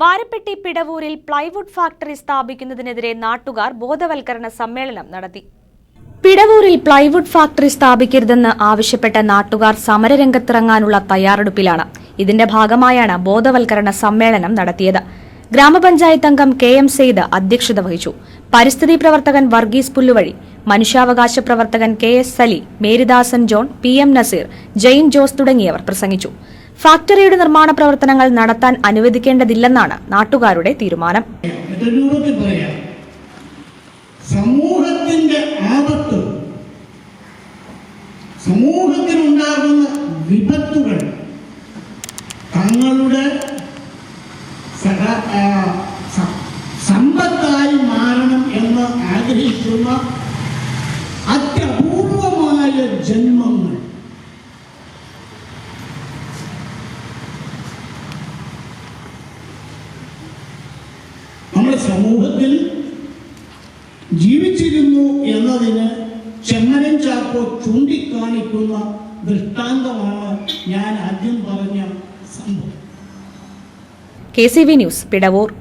വാരപ്പെട്ടി പിടവൂരിൽ plywood factory സ്ഥാപിക്കുന്നതിനെതിരെ നാട്ടുകാർ ബോധവൽക്കരണ സമ്മേളനം നടത്തി. പിടവൂരിൽ പ്ലൈവുഡ് ഫാക്ടറി സ്ഥാപിക്കരുതെന്ന് ആവശ്യപ്പെട്ട നാട്ടുകാർ സമരരംഗത്തിറങ്ങാനുള്ള തയ്യാറെടുപ്പിലാണ്. ഇതിന്റെ ഭാഗമായാണ് ബോധവൽക്കരണ സമ്മേളനം നടത്തിയത്. ഗ്രാമപഞ്ചായത്ത് അംഗം കെ എം സെയ്ദ് അധ്യക്ഷത വഹിച്ചു. പരിസ്ഥിതി പ്രവർത്തകൻ വർഗീസ് പുല്ലുവഴി മനുഷ്യാവകാശ പ്രവർത്തകൻ K S Sali Meridasan John P M Naseer Jain Jose തുടങ്ങിയവർ പ്രസംഗിച്ചു. ഫാക്ടറിയുടെ നിർമ്മാണ പ്രവർത്തനങ്ങൾ നടത്താൻ അനുവദിക്കേണ്ടതില്ലെന്നാണ് നാട്ടുകാരുടെ തീരുമാനം. സമൂഹത്തിന്റെ ആപത്ത് സമൂഹത്തിനുണ്ടാകുന്ന വിപത്തുകൾ തങ്ങളുടെ സമ്പത്തായി മാറണം എന്ന് ആഗ്രഹിക്കുന്ന അത്യപൂർവമായ നമ്മുടെ സമൂഹത്തിൽ ജീവിച്ചിരുന്നു എന്നതിന് ചെമ്മനം ചാക്കോ ചൂണ്ടിക്കാണിക്കുന്ന ദൃഷ്ടാന്തമാണ് ഞാൻ ആദ്യം പറഞ്ഞ സംഭവം. K C V news Pidavoor.